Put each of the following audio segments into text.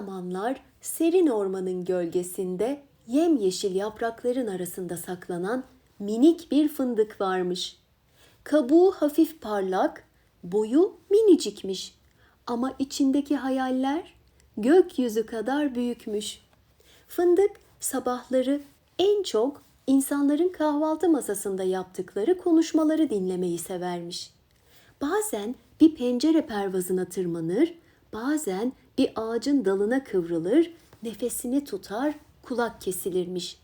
zamanlar serin ormanın gölgesinde yemyeşil yaprakların arasında saklanan minik bir fındık varmış. Kabuğu hafif parlak, boyu minicikmiş ama içindeki hayaller gökyüzü kadar büyükmüş. Fındık sabahları en çok insanların kahvaltı masasında yaptıkları konuşmaları dinlemeyi severmiş. Bazen bir pencere pervazına tırmanır, bazen bir ağacın dalına kıvrılır, nefesini tutar, kulak kesilirmiş.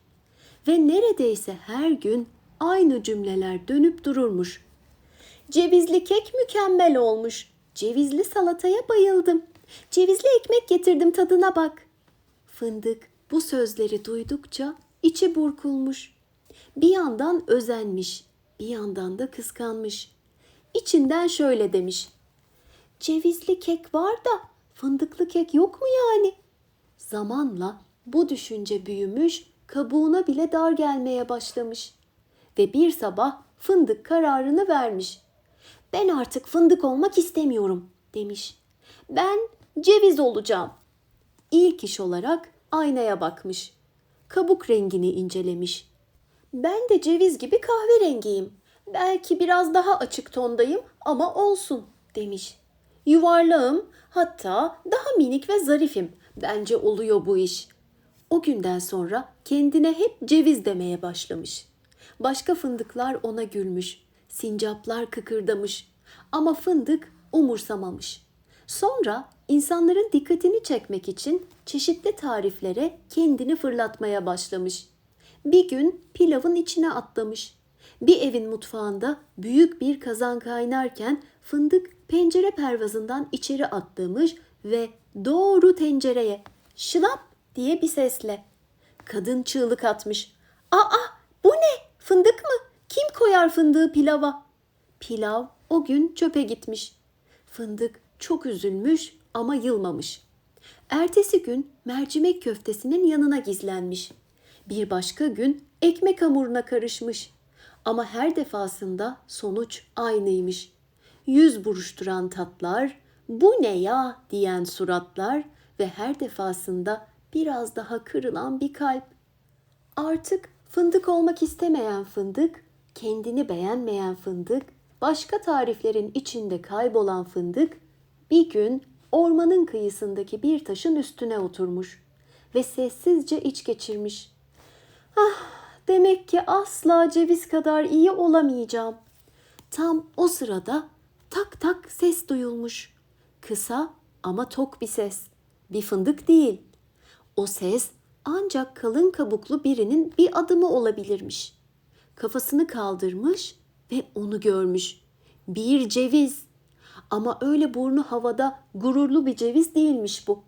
Ve neredeyse her gün aynı cümleler dönüp dururmuş. Cevizli kek mükemmel olmuş. Cevizli salataya bayıldım. Cevizli ekmek getirdim tadına bak. Fındık bu sözleri duydukça içi burkulmuş. Bir yandan özenmiş, bir yandan da kıskanmış. İçinden şöyle demiş. Cevizli kek var da fındıklı kek yok mu yani? Zamanla bu düşünce büyümüş, kabuğuna bile dar gelmeye başlamış. Ve bir sabah fındık kararını vermiş. Ben artık fındık olmak istemiyorum demiş. Ben ceviz olacağım. İlk iş olarak aynaya bakmış. Kabuk rengini incelemiş. Ben de ceviz gibi kahverengiyim. Belki biraz daha açık tondayım ama olsun demiş. Yuvarlağım hatta daha minik ve zarifim. Bence oluyor bu iş. O günden sonra kendine hep ceviz demeye başlamış. Başka fındıklar ona gülmüş. Sincaplar kıkırdamış. Ama fındık umursamamış. Sonra insanların dikkatini çekmek için çeşitli tariflere kendini fırlatmaya başlamış. Bir gün pilavın içine atlamış. Bir evin mutfağında büyük bir kazan kaynarken fındık pencere pervazından içeri atlamış ve doğru tencereye şılap diye bir sesle. Kadın çığlık atmış. Aa bu ne? Fındık mı? Kim koyar fındığı pilava? Pilav o gün çöpe gitmiş. Fındık çok üzülmüş ama yılmamış. Ertesi gün mercimek köftesinin yanına gizlenmiş. Bir başka gün ekmek hamuruna karışmış. Ama her defasında sonuç aynıymış. Yüz buruşturan tatlar, bu ne ya diyen suratlar ve her defasında biraz daha kırılan bir kalp. Artık fındık olmak istemeyen fındık, kendini beğenmeyen fındık, başka tariflerin içinde kaybolan fındık bir gün ormanın kıyısındaki bir taşın üstüne oturmuş ve sessizce iç geçirmiş. Ah, demek ki asla ceviz kadar iyi olamayacağım. Tam o sırada tak tak ses duyulmuş. Kısa ama tok bir ses. Bir fındık değil. O ses ancak kalın kabuklu birinin bir adımı olabilirmiş. Kafasını kaldırmış ve onu görmüş. Bir ceviz. Ama öyle burnu havada gururlu bir ceviz değilmiş bu.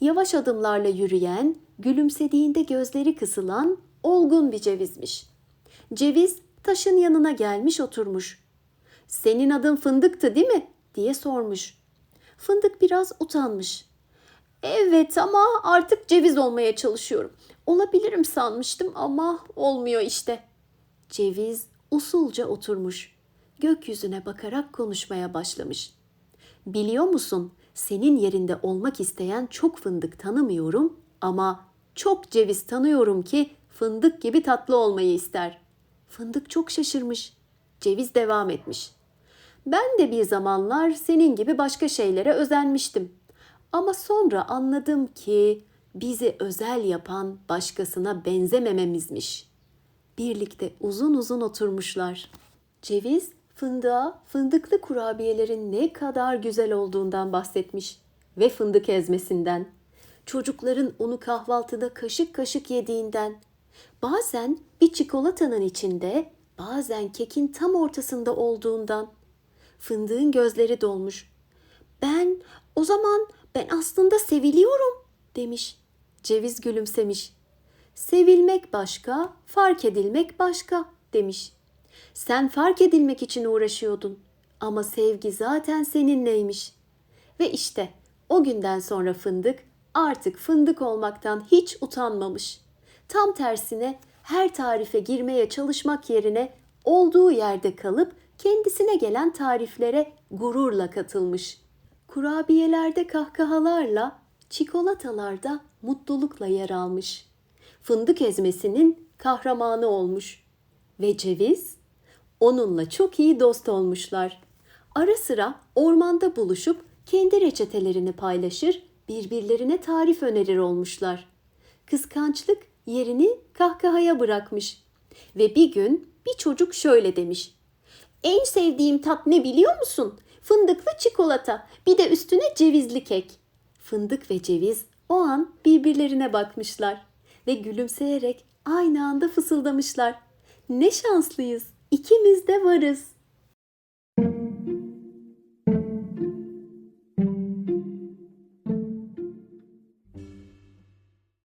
Yavaş adımlarla yürüyen, gülümsediğinde gözleri kısılan olgun bir cevizmiş. Ceviz taşın yanına gelmiş oturmuş. Senin adın fındıktı değil mi? diye sormuş. Fındık biraz utanmış. Evet ama artık ceviz olmaya çalışıyorum. Olabilirim sanmıştım ama olmuyor işte. Ceviz usulca oturmuş. Gökyüzüne bakarak konuşmaya başlamış. Biliyor musun? Senin yerinde olmak isteyen çok fındık tanımıyorum ama çok ceviz tanıyorum ki fındık gibi tatlı olmayı ister. Fındık çok şaşırmış. Ceviz devam etmiş. Ben de bir zamanlar senin gibi başka şeylere özenmiştim. Ama sonra anladım ki bizi özel yapan başkasına benzemememizmiş. Birlikte uzun uzun oturmuşlar. Ceviz fındığa fındıklı kurabiyelerin ne kadar güzel olduğundan bahsetmiş ve fındık ezmesinden. Çocukların onu kahvaltıda kaşık kaşık yediğinden. Bazen bir çikolatanın içinde, bazen kekin tam ortasında olduğundan. Fındığın gözleri dolmuş. Ben o zaman ben aslında seviliyorum demiş. Ceviz gülümsemiş. Sevilmek başka, fark edilmek başka demiş. Sen fark edilmek için uğraşıyordun ama sevgi zaten seninleymiş. Ve işte o günden sonra fındık artık fındık olmaktan hiç utanmamış. Tam tersine her tarife girmeye çalışmak yerine olduğu yerde kalıp kendisine gelen tariflere gururla katılmış. Kurabiyelerde kahkahalarla, çikolatalarda mutlulukla yer almış. Fındık ezmesinin kahramanı olmuş. Ve ceviz onunla çok iyi dost olmuşlar. Ara sıra ormanda buluşup kendi reçetelerini paylaşır, birbirlerine tarif önerir olmuşlar. Kıskançlık yerini kahkahaya bırakmış. Ve bir gün bir çocuk şöyle demiş. En sevdiğim tat ne biliyor musun? Fındıklı çikolata, bir de üstüne cevizli kek. Fındık ve ceviz o an birbirlerine bakmışlar ve gülümseyerek aynı anda fısıldamışlar. Ne şanslıyız, ikimiz de varız.